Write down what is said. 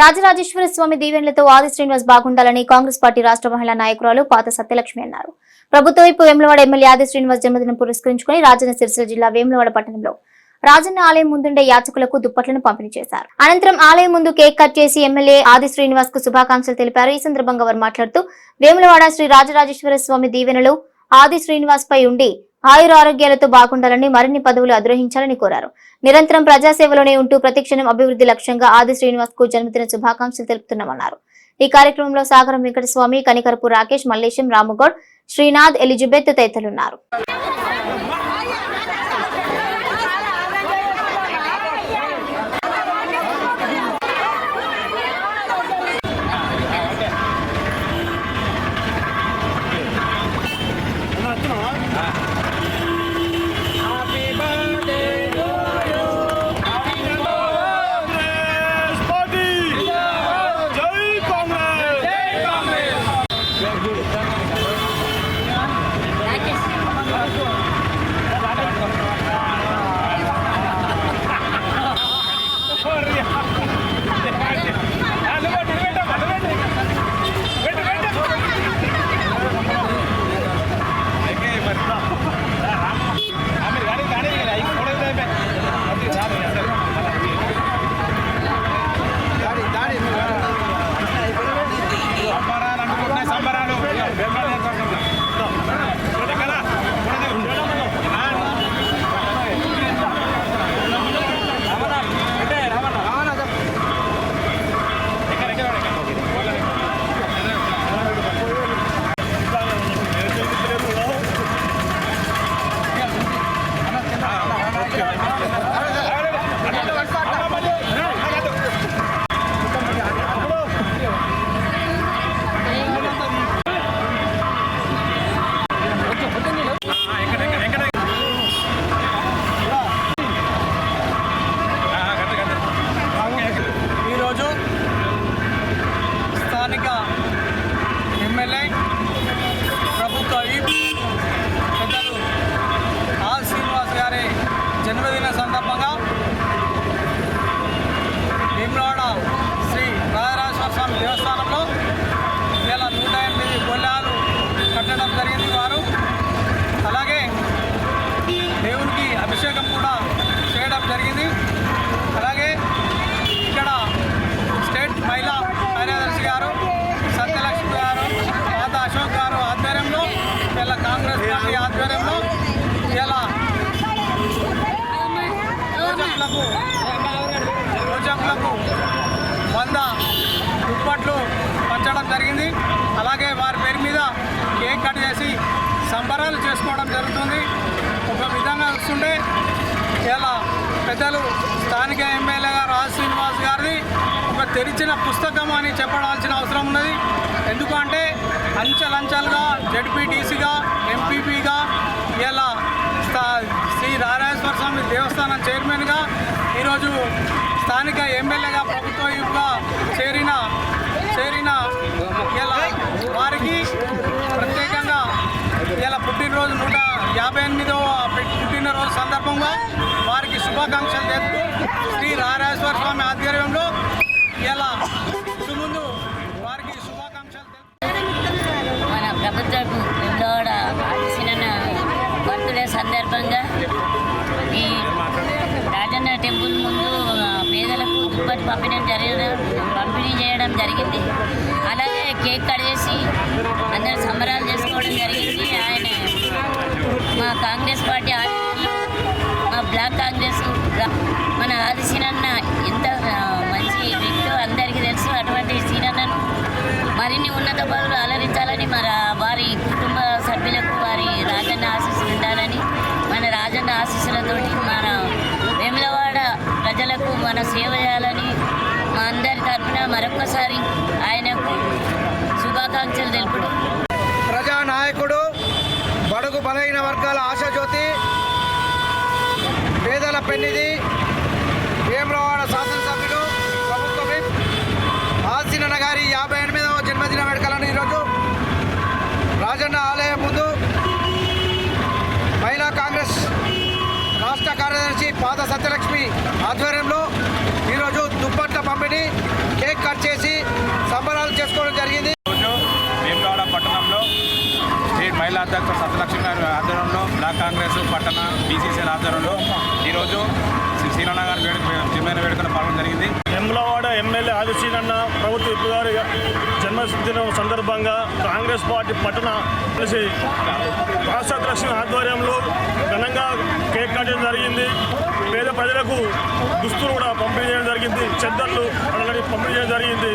రాజరాజేశ్వర స్వామి దీవెనలతో ఆది శ్రీనివాస్ బాగుండాలని కాంగ్రెస్ పార్టీ రాష్ట్ర మహిళా నాయకురాలు పాత సత్యలక్ష్మి అన్నారు. ప్రభుత్వ వైపు వేములవాడ ఎమ్మెల్యే ఆది శ్రీనివాస్ జన్మదినం పురస్కరించుకుని రాజన్న సిరిసిల్ల జిల్లా వేములవాడ పట్టణంలో రాజన్న ఆలయం ముందుండే యాచకులకు దుప్పట్లను పంపిణీ చేశారు. అనంతరం ఆలయం ముందు కేక్ కట్ చేసి ఎమ్మెల్యే ఆది శ్రీనివాస్కు శుభాకాంక్షలు తెలిపారు. ఈ సందర్భంగా వారు మాట్లాడుతూ వేములవాడ శ్రీ రాజరాజేశ్వర స్వామి దీవెనలు ఆది శ్రీనివాస్ పై ఉండి ఆయుర ఆరోగ్యాలతో బాగుండాలని మరిన్ని పదవులు అధిరోహించాలని కోరారు. నిరంతరం ప్రజాసేవలోనే ఉంటూ ప్రతిక్షణం అభివృద్ధి లక్ష్యంగా ఆది శ్రీనివాస్కు జన్మదిన శుభాకాంక్షలు తెలుపుతున్నామన్నారు. ఈ కార్యక్రమంలో సాగరం వెంకటస్వామి కనికరపు రాకేష్ మల్లేశం రాముగౌడ్ శ్రీనాథ్ ఎలిజబెత్ తదితరులున్నారు. జన్మదిన సందర్భంగా భీమలవాడ శ్రీ రాజరాజేశ్వర స్వామి దేవస్థానంలో ఇలా నూట ఎనిమిది గొల్లాలు కట్టడం జరిగింది వారు అలాగే దేవునికి అభిషేకం కూడా చేయడం జరిగింది అలాగే ఇక్కడ స్టేట్ మహిళా కార్యదర్శి గారు సత్యలక్ష్మి గారు పాత అశోక్ గారు ఆధ్వర్యంలో ఇలా కాంగ్రెస్ పార్టీ ఆధ్వర్యంలో ఇలా రోజకులకు రోజకులకు వంద దుప్పట్లు పంచడం జరిగింది. అలాగే వారి పేరు మీద కేక్ కట్ చేసి సంబరాలు చేసుకోవడం జరుగుతుంది. ఒక విధంగా చూస్తుంటే ఇలా పెద్దలు స్థానిక ఎమ్మెల్యే గారు రాజ్ శ్రీనివాస్ గారిది ఒక తెరిచిన పుస్తకం అని చెప్పడాల్సిన అవసరం ఉన్నది. ఎందుకంటే అంచెలంచెలుగా జడ్పీటీసీగా రాజరాజేశ్వర దేవస్థానం చైర్మన్గా ఈరోజు స్థానిక ఎమ్మెల్యేగా ప్రభుత్వ యుగా చేరిన చేరిన ఇలా వారికి ప్రత్యేకంగా ఇలా పుట్టినరోజు నూట యాభై ఎనిమిదవ పుట్టినరోజు సందర్భంగా వారికి శుభాకాంక్షలు తెలుపుతూ శ్రీ రారాజేశ్వర స్వామి ఆధ్వర్యంలో ఇలా ముందు వారికి శుభాకాంక్షలు తెలుపుతూ పేదలకు దుప్పటి పంపిణీ పంపిణీ చేయడం జరిగింది. అలాగే కేక్ కట్ చేసి అందరూ సంబరాలు చేసుకోవడం జరిగింది. ఆయన మా కాంగ్రెస్ పార్టీ పెన్నిది. భీమ రవాణా శాసనసభ్యులు ప్రభుత్వమే ఆసిన గారి యాభై ఎనిమిదవ జన్మదిన వేడుకలను ఈరోజు రాజన్న ఆలయం ముందు మహిళా కాంగ్రెస్ రాష్ట్ర కార్యదర్శి పాద సత్యలక్ష్మి ఆధ్వర్యంలో ఈరోజు దుప్పట్ల పంపిణీ కేక్ కట్ చేసి సంబరాలు చేసుకోవడం జరిగింది. భీమరావాడ పట్టణంలో స్టేట్ మహిళా అధ్యక్షుడు సత్యలక్ష్మి గారి ఆధ్వర్యంలో బ్లాక్ కాంగ్రెస్ పట్టణ బీసీసీఎల్ ఆధ్వర్యంలో ఈరోజు శ్రీ గారి వేడుక జన్మదిన వేడుకను పాల్గొనడం జరిగింది. వెమ్లవాడ ఎమ్మెల్యే ఆదిశీనన్న ప్రభుత్వ ఇప్పుడు గారి జన్మదినం సందర్భంగా కాంగ్రెస్ పార్టీ పట్టణ కలిసి రాష్ట్ర లక్ష్మి ఆధ్వర్యంలో ఘనంగా కేక్ కట్టడం జరిగింది. పేద ప్రజలకు దుస్తులు కూడా పంపిణీ చేయడం జరిగింది. చెద్దర్లు అలాంటి పంపిణీ చేయడం జరిగింది.